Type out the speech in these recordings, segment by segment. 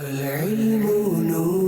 Lady Moon.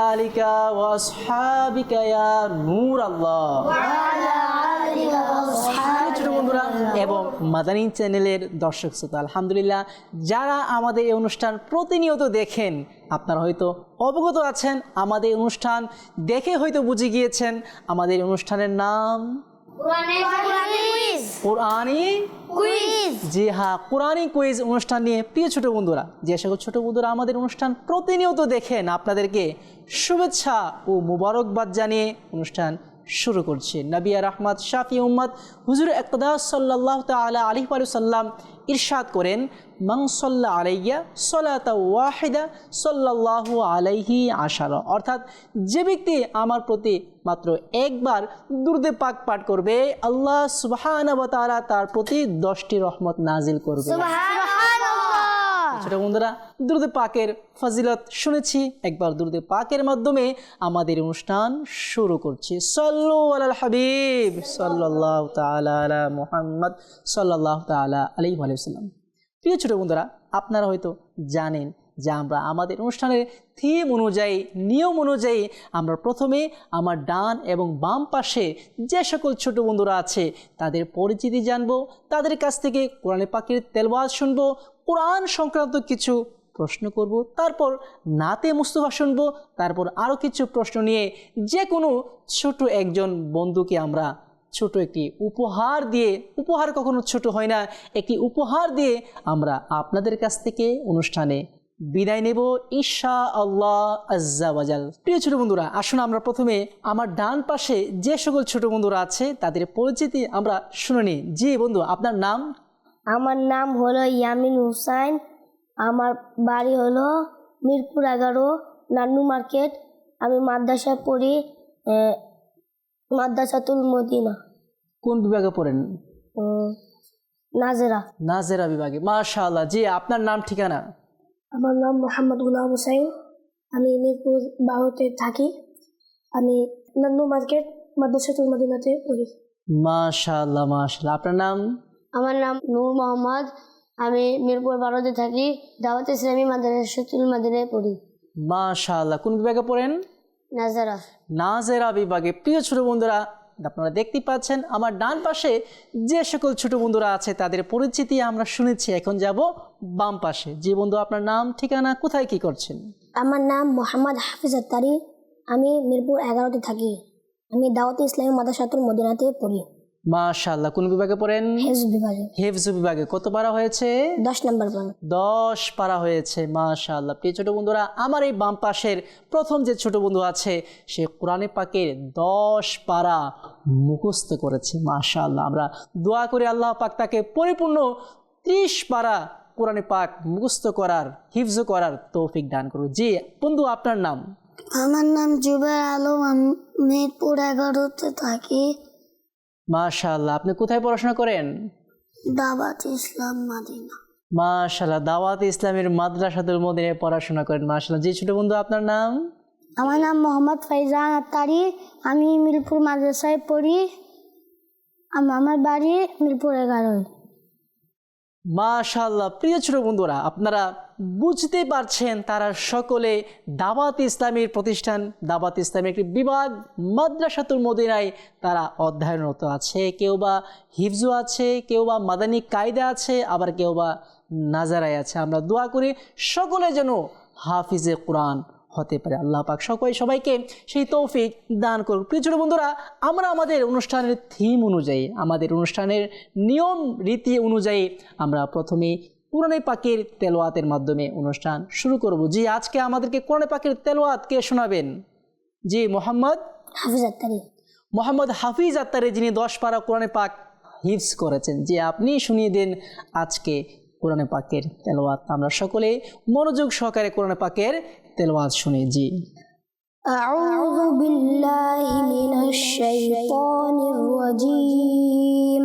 আলিকা ওয়াসহাবিকা ইয়া নূর আল্লাহ। বন্ধুরা এবং মাদানী চ্যানেলের দর্শক শ্রোতা আলহামদুলিল্লাহ যারা আমাদের এই অনুষ্ঠান প্রতিনিয়ত দেখেন আপনারা হয়তো অবগত আছেন আমাদের অনুষ্ঠান দেখে হয়তো বুঝে গিয়েছেন আমাদের অনুষ্ঠানের নাম কোরআনি কুইজ জি হ্যাঁ কোরআনি কুইজ অনুষ্ঠান নিয়ে প্রিয় ছোট বন্ধুরা, যে সকল ছোট বন্ধুরা আমাদের অনুষ্ঠান প্রতিনিয়ত দেখেন, আপনাদেরকে শুভেচ্ছা ও মুবারকবাদ জানিয়ে অনুষ্ঠান শুরু করছে। নবিয়া রহমত, শাফি উম্মদ হুজুর একদা সাল্লাহ তালা আলু সাল্লাম ইরশাদ করেন মংসল্লা আলাইয়া সলাতা ওয়াহিদা সল্লাহ আলাইহি আশারা। অর্থাৎ যে ব্যক্তি আমার প্রতি মাত্র একবার দুর্দে পাক পাঠ করবে, আল্লাহ সুবাহ তার প্রতি দশটি রহমত নাজিল করবে। ছোট বন্ধুরা, দুর্দে পাকের ফজিলত শুনেছি। একবার দুর্দে পাকের মাধ্যমে আমাদের অনুষ্ঠান শুরু করছি। সল্লু আলাল হাবিব, সাল্লাল্লাহু তাআলা আলা মুহাম্মদ, সাল্লাল্লাহু তাআলা আলাইহি ওয়া সাল্লাম প্রিয় ছোট বন্ধুরা, আপনারা হয়তো জানেন যে আমরা আমাদের অনুষ্ঠানের থিম অনুযায়ী, নিয়ম অনুযায়ী আমরা প্রথমে আমার ডান এবং বাম পাশে যে সকল ছোট বন্ধুরা আছে, তাদের পরিচিতি জানব, তাদের কাছ থেকে কোরআনে পাখির তেলবাজ শুনব কোরআন সংক্রান্ত কিছু প্রশ্ন করব, তারপর নাতে মুস্তফা শুনব, তারপর আরও কিছু প্রশ্ন নিয়ে যে কোনো ছোট একজন বন্ধুকে আমরা ছোট একটি উপহার দিয়ে, উপহার কখনো ছোট হয় না, একটি উপহার দিয়ে আমরা আপনাদের কাছ থেকে অনুষ্ঠানে বিদায় নেব ঈশা আল্লাহ আজ্জাওয়াজাল প্রিয় ছোট বন্ধুরা, আসুন আমরা প্রথমে আমার ডান পাশে যে সকল ছোট বন্ধুরা আছে, তাদের পরিচিতি আমরা শুনে নিই। জি বন্ধু, আপনার নাম? আমার নাম হলো ইয়ামিন হুসাইন। আমার বাড়ি হলো মিরপুর এগারো নান্নু মার্কেট। আমি মাদ্রাসায় পড়ি মাদ্রাসাতুল মদিনা। কোন বিভাগে পড়েন? নাজেরা। নাজেরা বিভাগে। মাশাআল্লাহ জি আপনার নাম ঠিকানা? আমার নাম মোহাম্মদ গুলাম হুসাইন। আমি মিরপুর বারোতে থাকি। আমি নান্নু মার্কেট মাদ্রাসাতুল মদিনাতে পড়ি। মাশাআল্লাহ মাশাআল্লাহ। আপনার নাম? আমার নাম নূর মোহাম্মদ। আমি মিরপুর বারোতে থাকি। দাওয়াত ইসলামী মাদ্রাসাতুল মদিনায় পড়ি। মাশাআল্লাহ। কোন বিভাগে পড়েন? নাজারা। নাজেরা বিভাগে। প্রিয় ছোট বন্ধুরা আপনারা দেখতে পাচ্ছেন আমার ডান পাশে যে সকল ছোট বন্ধুরা আছে তাদের পরিচিতি আমরা শুনেছি। এখন যাব বাম পাশে। যে বন্ধু আপনার নাম ঠিকানা কোথায় কি করছেন? আমার নাম মোহাম্মদ হাফিজ আত্তারি। আমি মিরপুর এগারোতে থাকি। আমি দাওয়াত ইসলামী মাদ্রাসাতুল মদিনাতে পড়ি। মাশাআল্লাহ কোন বিভাগে পড়েন? হেজ বিভাগে। হেফজ বিভাগে। কত পারা হয়েছে? দশ নম্বর পান দশ পারা হয়েছে মাশাআল্লাহ। প্রিয় ছোট বন্ধুরা আমার এই বাম পাশের প্রথম যে ছোট বন্ধু আছে সে কোরআনে পাকের দশ পারা মুখস্থ করেছে মাশাআল্লাহ। আমরা দোয়া করে আল্লাহ পাক তাকে পরিপূর্ণ ত্রিশ পারা কোরআনে পাক মুখস্থ করার হিফজ করার তৌফিক দান করুন। জি বন্ধু আপনার নাম? আমার নাম জুবের আলম আমি মিরপুর এগারোতে থাকি। মাশাআল্লাহ আপনি কোথায় পড়াশোনা করেন? দাওয়াত ইসলাম মাদিনা। মাশাআল্লাহ দাওয়াত ইসলামের মাদ্রাসাতুল মদিনায় পড়াশোনা করেন মাশাআল্লাহ। জি ছোট বন্ধু আপনার নাম? আমার নাম মোহাম্মদ ফাইজান আত্তারি। আমি মিরপুর মাদ্রাসায় পড়ি। আম- আমার বাড়ি মিরপুর এগারোয়। মাশাল্লাহ প্রিয় ছোট বন্ধুরা আপনারা বুঝতে পারছেন তারা সকলে দাওয়াত ইসলামের প্রতিষ্ঠান, দাওয়াত ইসলামের একটি বিভাগ মাদ্রাসাতুল মদিনায় তারা অধ্যয়নরত আছে। কেউ বা হিফজু আছে, কেউ বা মাদানী কায়দা আছে, আবার কেউ বা নাজারায় আছে। আমরা দোয়া করি সকলে যেন হাফিজে কোরআন হতে পারে। আল্লাহ পাক সকল সবাইকে সেই তৌফিক দান করুক। প্রিয় ছোট বন্ধুরা, আমরা আমাদের অনুষ্ঠানের থিম অনুযায়ী, আমাদের অনুষ্ঠানের নিয়ম রীতি অনুযায়ী আমরা প্রথমে কোরআনে পাকের তেলোয়াতের মাধ্যমে অনুষ্ঠান শুরু করব জি আজকে আমাদেরকে কোরআনে পাকের তেলোয়াত কে শোনাবেন জি মোহাম্মদ হাফিজ আত্তারি মোহাম্মদ হাফিজ আত্তারে যিনি দশ পারা কোরআনে পাক হিফজ করেছেন যে আপনি শুনিয়ে দেন আজকে কোরআনে পাকের তেলাওয়াত আমরা সকলে মনোযোগ সহকারে কোরআনে পাকের তেলাওয়াত শুনি জি أعوذ بالله من الشيطان الرجيم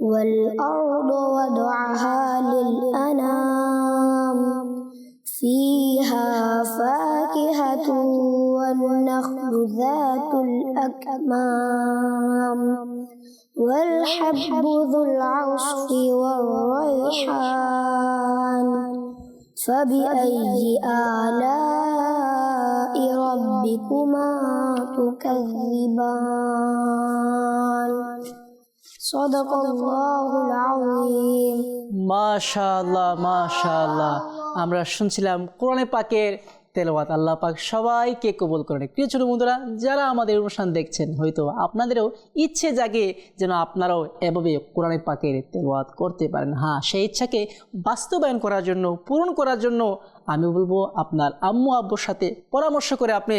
والأرض وضعها للأنام. فيها فاكهة والنخل ذات الأكمام. والحب ذو العصف والريحان. فبأي آلاء ربكما تكذبان؟ মাশাল্লাহ মাশাল্লাহ আমরা শুনছিলাম কোরআনে পাকের তেলবাদ আল্লাহ পাক সবাইকে কবুল করেন। প্রিয় ছোট বন্ধুরা, যারা আমাদের অনুষ্ঠান দেখছেন, হয়তো আপনাদেরও ইচ্ছে জাগে যেন আপনারাও এভাবে কোরআনে পাকের তেলবাদ করতে পারেন। হ্যাঁ সেই ইচ্ছাকে বাস্তবায়ন করার জন্য, পূরণ করার জন্য আমি বলব, আপনার আম্মু, আব্বুর সাথে পরামর্শ করে আপনি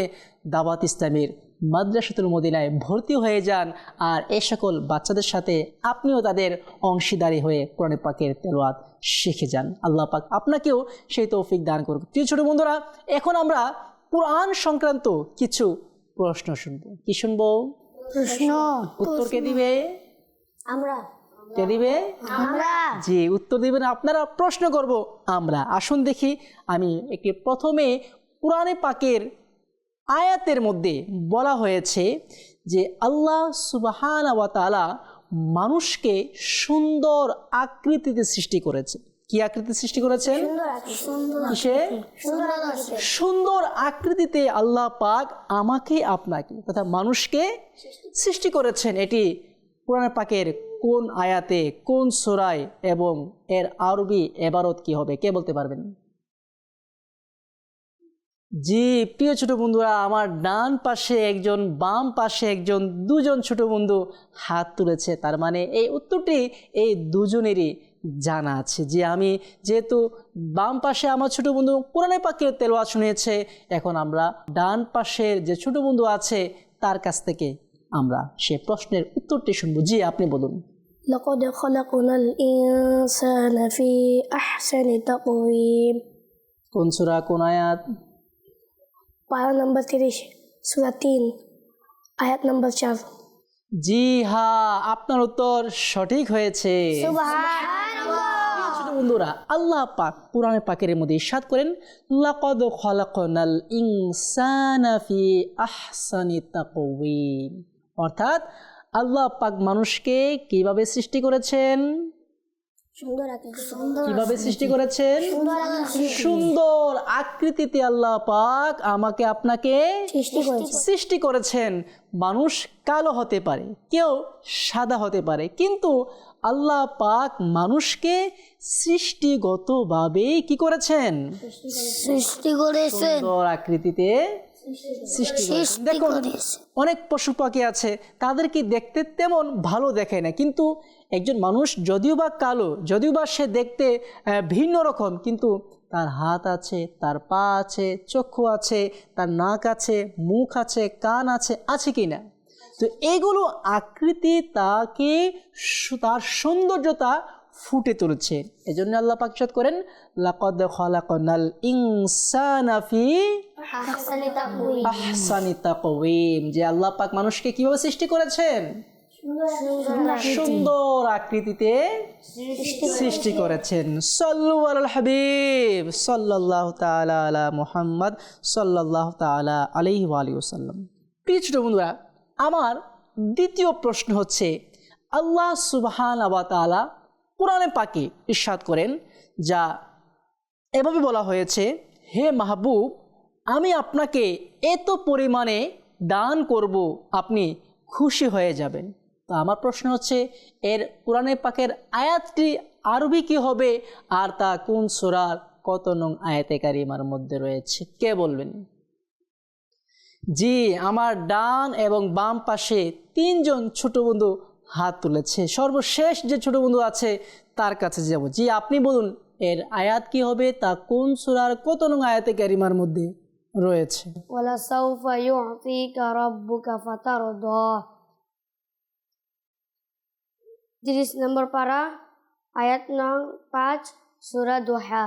দাওয়াত ইসলামের মাদ্রাসাতুল মদিনায় ভর্তি হয়ে যান আর এ সকল বাচ্চাদের সাথে আপনিও তাদের অংশীদারি হয়ে কোরআনে পাকের তেলোয়াত শিখে যান। আল্লাহ পাক আপনাকেও সেই তৌফিক দান করুন প্রিয় ছোট বন্ধুরা এখন আমরা কোরআন সংক্রান্ত কিছু প্রশ্ন শুনব। কি শুনব? প্রশ্ন। উত্তর কে দিবে? আমরা। কে দিবে? আমরা। জি উত্তর দিবেন আপনারা প্রশ্ন করব। আমরা আসুন দেখি আমি একটি প্রথমে কোরআনে পাকের আয়াতের মধ্যে বলা হয়েছে যে আল্লাহ সুবাহান ওয়া মানুষকে সুন্দর আকৃতিতে সৃষ্টি করেছে। কি আকৃতি সৃষ্টি করেছেন? কিসে? সুন্দর আকৃতিতে আল্লাহ পাক আমাকে আপনাকে তথা মানুষকে সৃষ্টি করেছেন। এটি কোরআন পাকের কোন আয়াতে কোন সোরায় এবং এর আরবি এবারত কি হবে? কে বলতে পারবেন? জি প্রিয় ছোট বন্ধুরা আমার ডান পাশে একজন বাম পাশে একজন দুজন ছোট বন্ধু হাত তুলেছে তার মানে এই উত্তরটি এই দুজনেরই জানা আছে যে আমি যেহেতু বাম পাশে আমার ছোট বন্ধু কোরআনে পাকের তেলোয়া শুনেছে এখন আমরা ডান পাশের যে ছোট বন্ধু আছে তার কাছ থেকে আমরা সে প্রশ্নের উত্তরটি শুনবো জি আপনি বলুন لقد خلقنا الإنسان في أحسن تقويم কোন সুরা কোন আয়াত পারা নম্বর তিরিশ সুরা তিন আয়াত নম্বর চার জি হা আপনার উত্তর সঠিক হয়েছে। বন্ধুরা আল্লাহ পাক কোরআনে পাকের মধ্যে ইরশাদ করেন লাকাদ খলাকনাল ইনসানা ফি আহসানি তাকওয়িম। অর্থাৎ আল্লাহ পাক মানুষকে কীভাবে সৃষ্টি করেছেন? কীভাবে সৃষ্টি করেছেন? সুন্দর আকৃতিতে আল্লাহ পাক আমাকে আপনাকে সৃষ্টি করেছেন। মানুষ কালো হতে পারে কেউ সাদা হতে পারে কিন্তু আল্লাহ পাক মানুষকে সৃষ্টিগতভাবে কি করেছেন? সৃষ্টি করেছেন। সুন্দর আকৃতিতে দেখুন অনেক পশু পাখি আছে তাদেরকে দেখতে তেমন ভালো দেখে না কিন্তু একজন মানুষ যদিও বা কালো যদিও বা সে দেখতে ভিন্ন রকম কিন্তু তার হাত আছে তার পা আছে চক্ষু আছে তার নাক আছে মুখ আছে কান আছে আছে কি না? তো এগুলো আকৃতি তাকে তার সৌন্দর্যতা ফুটে তুলেছে। এজন্য আল্লাহ পাক ইরশাদ করেন লাকাদ খালাকনাল ইনসানা ফি আহসানি তাকওয়িম। যে আল্লাহ পাক মানুষকে কীভাবে সৃষ্টি করেছেন? সুন্দর আকৃতিতে সৃষ্টি করেছেন। সল্লু আল হাবিব সাল্লাহ তালা আলা মুহাম্মদ সাল্লাহ তালা আলাইহি আলী ওসাল্লাম প্রিয় ছোট বন্ধুরা আমার দ্বিতীয় প্রশ্ন হচ্ছে আল্লাহ সুবহান আবা তালা কোরআনে পাকে ইরশাদ করেন, যা এভাবে বলা হয়েছে, হে মাহবুব, আমি আপনাকে এত পরিমাণে দান করব, আপনি খুশি হয়ে যাবেন। তো আমার প্রশ্ন হচ্ছে, এর কোরআনে পাকের আয়াতটি আরবি কি হবে, আর তা কোন সুরার কত নং আয়াতে কারিমার মধ্যে রয়েছে, কে বলবেন? জি, আমার ডান এবং বাম পাশে তিনজন ছোট বন্ধু হাত তুলেছে। সর্বশেষ যে ছোট বন্ধু আছে তার কাছে যাব। জি আপনি বলুন এর আয়াত কি হবে? তা কোন সুরার কত নং আয়াতে ক্যারিমার মধ্যে রয়েছে? তিরিশ নম্বর পারা আয়াত নং পাঁচ সুরা দোহা।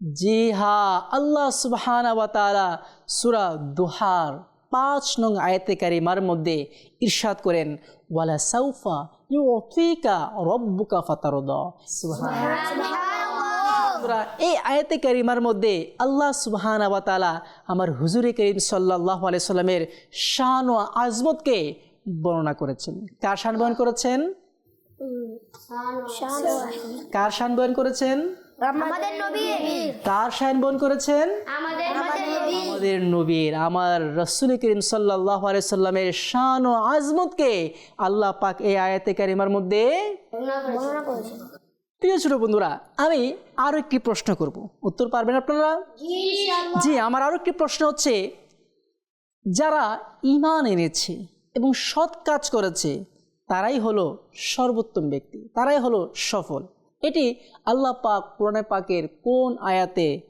জি হা আল্লাহ সুবাহ সুরা দোহার। পাঁচ নং আয়াতে কারিমার মধ্যে ইরশাদ করেন ওয়ালা সাউফা ইউতিকা রব্বুকা ফাতারদা। এই আয়াতে কারিমার মধ্যে আল্লাহ সুবহান তাআলা আমার হুজুরে করিম সাল্লাহ আলাই সাল্লামের শান ও আজমতকে বর্ণনা করেছেন। কার শান বয়ন করেছেন? কার শান বয়ন করেছেন? আমাদের নবী। কার শান বয়ন করেছেন? আমাদের আমাদের নবীর আমার রসুল করিম সাল্লাহ আলাই সাল্লামের শান ও আজমতকে আল্লাহ পাক এই আয়াতে কারিমার মধ্যে প্রিয় ছোট বন্ধুরা আমি আরও একটি প্রশ্ন করব। উত্তর পারবেন আপনারা? জি আমার আরও একটি প্রশ্ন হচ্ছে যারা ইমান এনেছে এবং সৎ কাজ করেছে তারাই হলো সর্বোত্তম ব্যক্তি তারাই হলো সফল। এটি আল্লাহ পাক পুরনে পাকের কোন আয়াতে,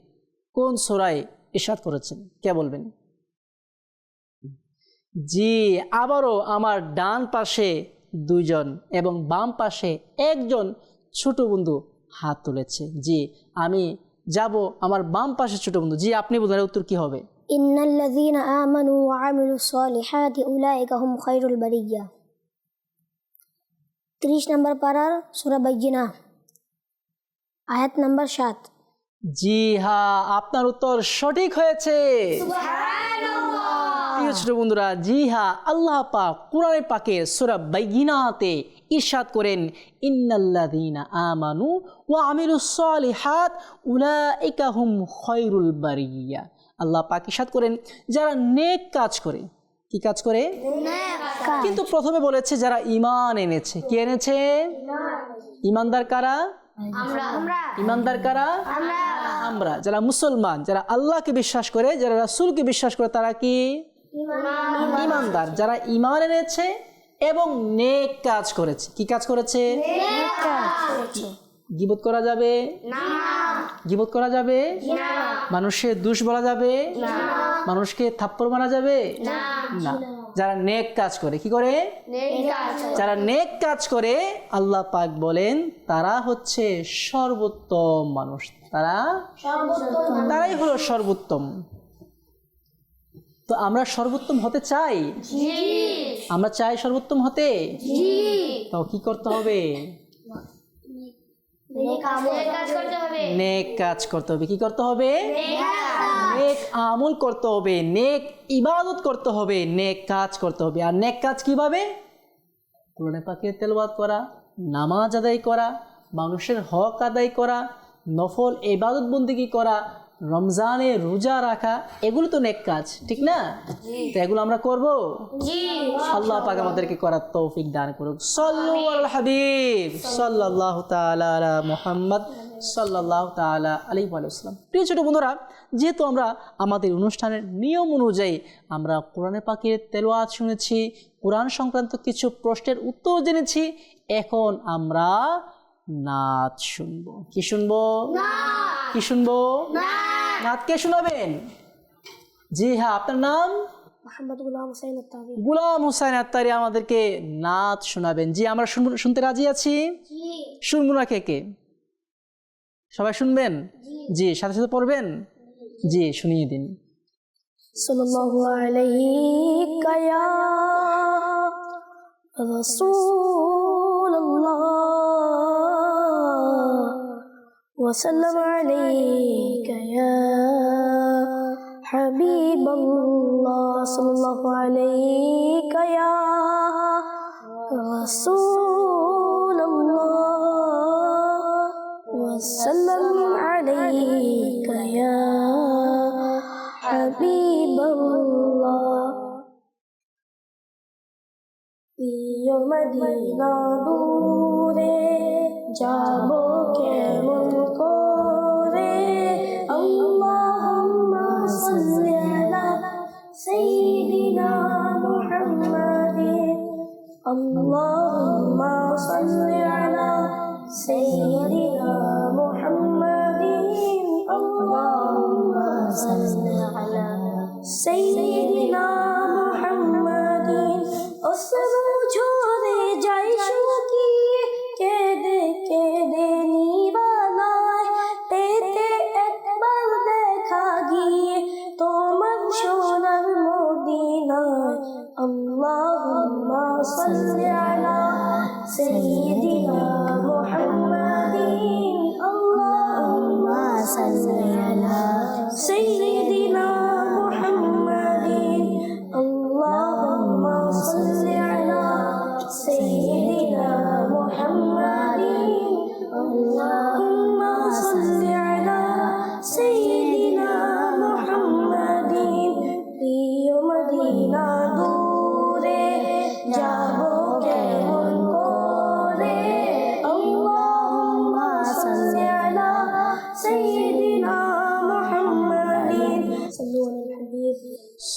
কোন সোরায় ইশাদ করেছেন? কে বলবেন? জি, আবারও আমার ডান পাশে দুজন এবং বাম পাশে একজন ছোট বন্ধু হাত তুলেছে। জি, আমি যাব আমার বাম পাশে ছোট বন্ধু। জি, আপনি বোধ উত্তর কি হবে? ত্রিশ নম্বর পাড়ার সুরাবাইজিনা আয়াত নাম্বার সাত। জি হ্যাঁ আপনার উত্তর সঠিক হয়েছে। প্রিয় ছোট বন্ধুরা জি হ্যাঁ আল্লাহ পাক কোরআনে পাকের সুরা বাইগিনাতে ইরশাদ করেন ইন্নাল্লাযীনা আমানু ওয়া আমিলুস সালিহাত উলাইকা হুম খায়রুল বারিয়া। আল্লাহ পাক ইরশাদ করেন যারা নেক কাজ করে কি কাজ করে? কিন্তু প্রথমে বলেছে যারা ঈমান এনেছে। কে এনেছে। ঈমানদার কারা? ইমানদার কারা? আমরা যারা মুসলমান যারা আল্লাহকে বিশ্বাস করে যারা রাসূলকে বিশ্বাস করে তারা কি? ইমানদার। যারা ইমান এনেছে এবং নেক কাজ করেছে। কি কাজ করেছে? গিবত করা যাবে? গিবত করা যাবে? মানুষের দুষ বলা যাবে? মানুষকে থাপ্পড় মারা যাবে? না। যারা নেক কাজ করে কি করে? যারা নেক কাজ করে আল্লাহ পাক বলেন তারা হচ্ছে সর্বোত্তম মানুষ। তারা? তারাই হলো সর্বোত্তম। তো আমরা সর্বোত্তম হতে চাই? আমরা চাই সর্বোত্তম হতে? তো কি করতে হবে? নেক কাজ করতে হবে। কি করতে হবে? নেক আমল করতে হবে। নেক ইবাদত করতে হবে। নেক কাজ করতে হবে। আর নেক কাজ কীভাবে? কোরআনে পাখির তেলবাদ করা নামাজ আদায় করা মানুষের হক আদায় করা নফল ইবাদত বন্দিগি করা রমজানে রোজা রাখা এগুলো তো নেক কাজ ঠিক না? তো এগুলো আমরা করব? আল্লাহ পাক আমাদেরকে করার তৌফিক দান করুক। সাল্লু আল হাবিব। সাল্লাল্লাহু তাআলা আলা মুহাম্মদ। সাল্লাল্লাহু তাআলা আলাইহি ওয়াসাল্লাম। প্রিয় ছোট বন্ধুরা যেহেতু আমরা আমাদের অনুষ্ঠানের নিয়ম অনুযায়ী আমরা কোরআনে পাকের তেলাওয়াত শুনেছি কোরআন সংক্রান্ত কিছু প্রশ্নের উত্তর জেনেছি এখন আমরা নাচ শুনব। কি শুনব? কি শুনব? নাচ কে শোনাবেন? জি হ্যাঁ আপনার নাম? গুলাম হুসাইন আত্তারি। আমাদেরকে নাচ শোনাবেন। জি আমরা শুনতে রাজি আছি? শুনব না কে কে? সবাই শুনবেন? জি সাথে সাথে পড়বেন? জি শুনিয়ে দিন। সাল্লাল্লাহু আলাইহি কায়া। রাসূলুল্লাহ। وسلم عليك يا حبيب الله. صلى الله عليك يا رسول الله. وسلم عليك يا حبيب الله. في يوم دينا نوره যাব কেমন করে আল্লাহুম্মা সাল্লি আলা সাইয়্যিদিনা মুহাম্মাদিন আল্লাহুম্মা সাল্লি আলা সাইয়্যিদিনা মুহাম্মাদিন আল্লাহুম্মা সাল্লি আলা সাইয়্যিদিনা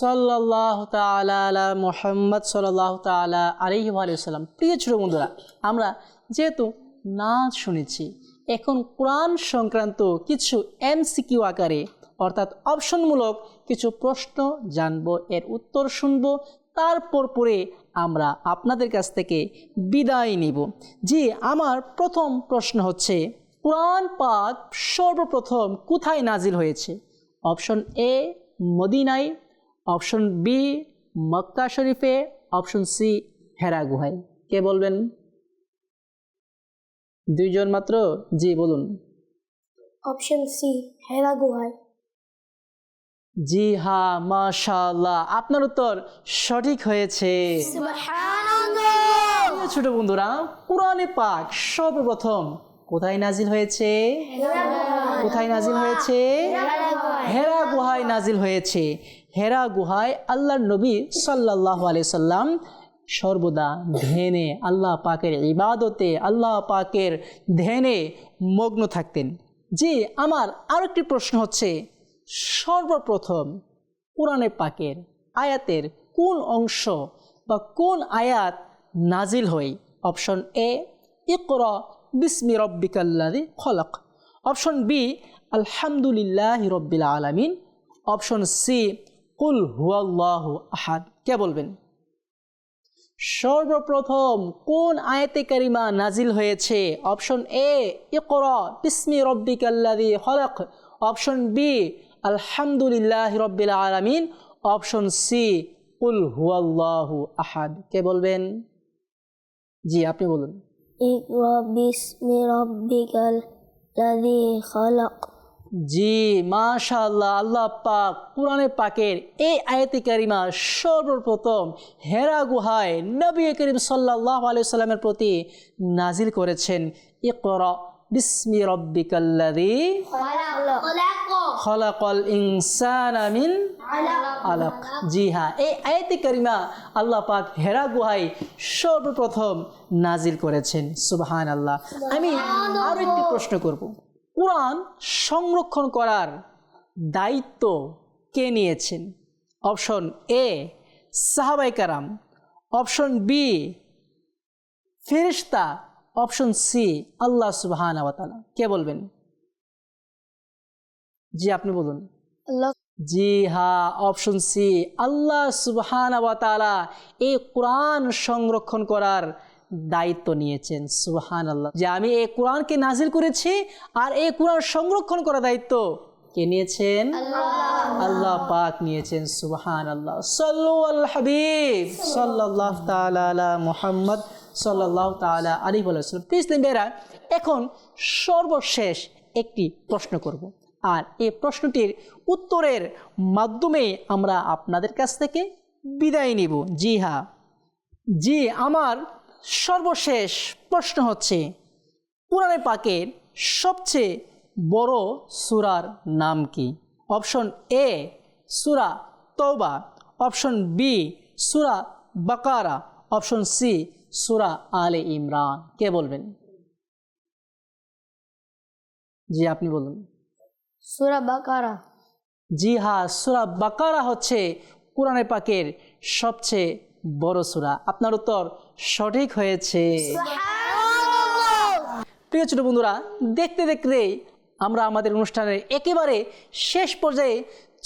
সাল্লাহ তালা আলা মোহাম্মদ সাল্লাহ তালা আলহি আলিয়াল্লাম প্রিয় ছোট বন্ধুরা, আমরা যেহেতু নাচ শুনেছি, এখন কোরআন সংক্রান্ত কিছু এমসিকিউ আকারে, অর্থাৎ অপশনমূলক কিছু প্রশ্ন জানব, এর উত্তর শুনব, তারপর পরে আমরা আপনাদের কাছ থেকে বিদায় নিব। জি, আমার প্রথম প্রশ্ন হচ্ছে, কোরআন পাক সর্বপ্রথম কোথায় নাজিল হয়েছে? অপশন এ, মদিনায় অপশন বি মক্কা শরীফে অপশন সি হেরা গুহায়। কে বলবেন? দুইজন মাত্র? জি বলুন। অপশন সি হেরা গুহায়। জি হা মাশাল্লাহ আপনার উত্তর সঠিক হয়েছে। ছোট বন্ধুরা কোরআনে পাক সর্বপ্রথম কোথায় নাজিল হয়েছে? কোথায় নাজিল হয়েছে? হেরা গুহায় নাজিল হয়েছে। হেরা গুহায় আল্লাহর নবী সাল্লাহ সাল্লাম সর্বদা ধ্যানে আল্লাহ পাকের ইবাদতে, আল্লাহ পাকের ধ্যানে মগ্ন থাকতেন। জি, আমার আরেকটি প্রশ্ন হচ্ছে, সর্বপ্রথম কোরআনে পাকের আয়াতের কোন অংশ বা কোন আয়াত নাজিল হয়? অপশন এ, ইকরা বিসমি রব্বিকাল্লাদি খলক। অপশন বি, আলহামদুলিল্লাহ রব্বিল আলামিন। অপশন সি কুল হুয়াল্লাহ আহাদ। কে বলবেন? সর্বপ্রথম কোন আয়াতে কারিমা নাজিল হয়েছে? অপশন এ, ইকরা, বিসমি রব্বিকাল্লাদি খলক। অপশন বি, আলহামদুলিল্লাহ রব্বিল আলামিন। অপশন সি, কুল হুয়াল্লাহু আহাদ। কে বলবেন? জি, আপনি বলুন। ইকরা, বিসমি রব্বিকাল লাযী খালাক। জি, মাশাআল্লাহ, আল্লাহ পাক কোরআনে পাকের এই আয়াতি কারিমা সর্বপ্রথম হেরা গুহায় নবী করিম সাল্লাহ আলাইসাল্লামের প্রতি নাজিল করেছেন। ইকরা বিসমি রব্বিকাল্লাযী খলাকল ইনসান মিন আলাক। জি হ্যাঁ এই আয়াতি কারিমা আল্লাহ পাক হেরা গুহায় সর্বপ্রথম নাজিল করেছেন। সুবহান আল্লাহ আমি আরও একটি প্রশ্ন করব। কোরআন সংরক্ষণ করার দায়িত্ব কে নিয়েছেন? অপশন এ সাহাবাই কারাম। অপশন বি ফেরিস্তা অপশন সি আল্লাহ সুবহান আওয়াতালা কে বলবেন? জি আপনি বলুন। জি হা অপশন সি আল্লাহ সুবহান এই কোরআন সংরক্ষণ করার দায়িত্ব নিয়েছেন সুহান আল্লাহ যে আমি এই কোরআনকে নাজিল করেছি আর এই কোরআন সংরক্ষণ করার দায়িত্ব কে নিয়েছেন? আল্লাহ। পাক নিয়েছেন সুবহান আল্লাহ সাল্লু আল হাবিব সাল্লাল্লাহ তাআলা আলা মুহাম্মদ সাল্লাল্লাহু তাআলা আলাইহি ওয়াসাল্লাম প্রিয় বেরা এখন সর্বশেষ একটি প্রশ্ন করব। আর এই প্রশ্নটির উত্তরের মাধ্যমে আমরা আপনাদের কাছ থেকে বিদায় নিব। জি হ্যাঁ। জি আমার সর্বশেষ প্রশ্ন হচ্ছে কোরআনে পাকের সবচেয়ে বড় সুরার নাম কি? অপশন এ সুরা তৌবা অপশন বি সুরা বাকারা। অপশন সি সুরা আলে ইমরান। কে বলবেন? জি আপনি বলুন। সুরা বাকারা। জি হ্যাঁ সুরা বাকারা হচ্ছে কোরআনে পাকের সবচেয়ে বড় সুরা। আপনার উত্তর সঠিক হয়েছে। প্রিয় ছোট বন্ধুরা দেখতে দেখতে আমরা আমাদের অনুষ্ঠানের একেবারে শেষ পর্যায়ে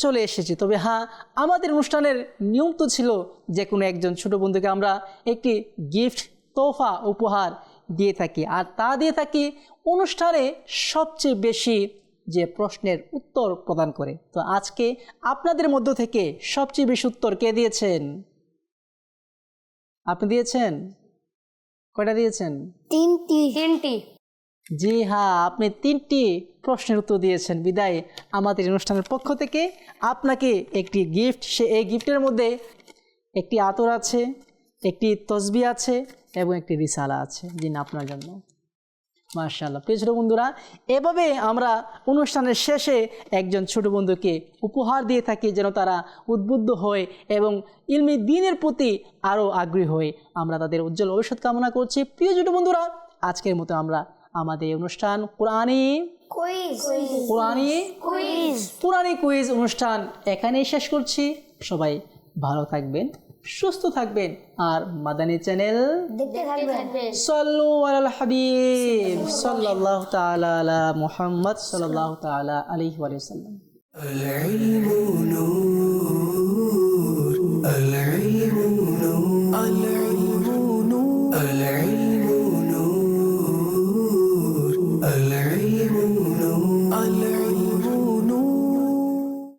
চলে এসেছি। তবে হ্যাঁ আমাদের অনুষ্ঠানের নিয়ম তো ছিল যে কোনো একজন ছোট বন্ধুকে আমরা একটি গিফট তোফা উপহার দিয়ে থাকি। আর তা দিয়ে থাকি অনুষ্ঠানে সবচেয়ে বেশি যে প্রশ্নের উত্তর প্রদান করে। তো আজকে আপনাদের মধ্য থেকে সবচেয়ে বেশি উত্তর কে দিয়েছেন? আপনি দিয়েছেন? কয়টা দিয়েছেন? তিনটি। তিনটি। জি হ্যাঁ আপনি তিনটি প্রশ্নের উত্তর দিয়েছেন। বিদায় আমাদের অনুষ্ঠানের পক্ষ থেকে আপনাকে একটি গিফট সে এই গিফটের মধ্যে একটি আতর আছে একটি তসবি আছে এবং একটি রিসালা আছে যিনি আপনার জন্য। মার্শাল্লাহ প্রিয় ছোটো বন্ধুরা এভাবে আমরা অনুষ্ঠানের শেষে একজন ছোট বন্ধুকে উপহার দিয়ে থাকি যেন তারা উদ্বুদ্ধ হয় এবং ইলমি দিনের প্রতি আরও আগ্রহী হয়ে আমরা তাদের উজ্জ্বল ভবিষ্যৎ কামনা করছি। প্রিয় ছোটো বন্ধুরা আজকের মতো আমরা আমাদের অনুষ্ঠান কোরআনী কুইজ। কোরআনী কুইজ। পুরানি কুইজ অনুষ্ঠান এখানেই শেষ করছি। সবাই ভালো থাকবেন। সুস্থ থাকবেন আর মাদানী চ্যানেল দেখতে থাকবেন সল্লু আলাল হাবিব সাল্লাল্লাহু তাআলা আলা মুহাম্মদ সাল্লাল্লাহু তাআলা আলাইহি ওয়া সাল্লাম العلم نور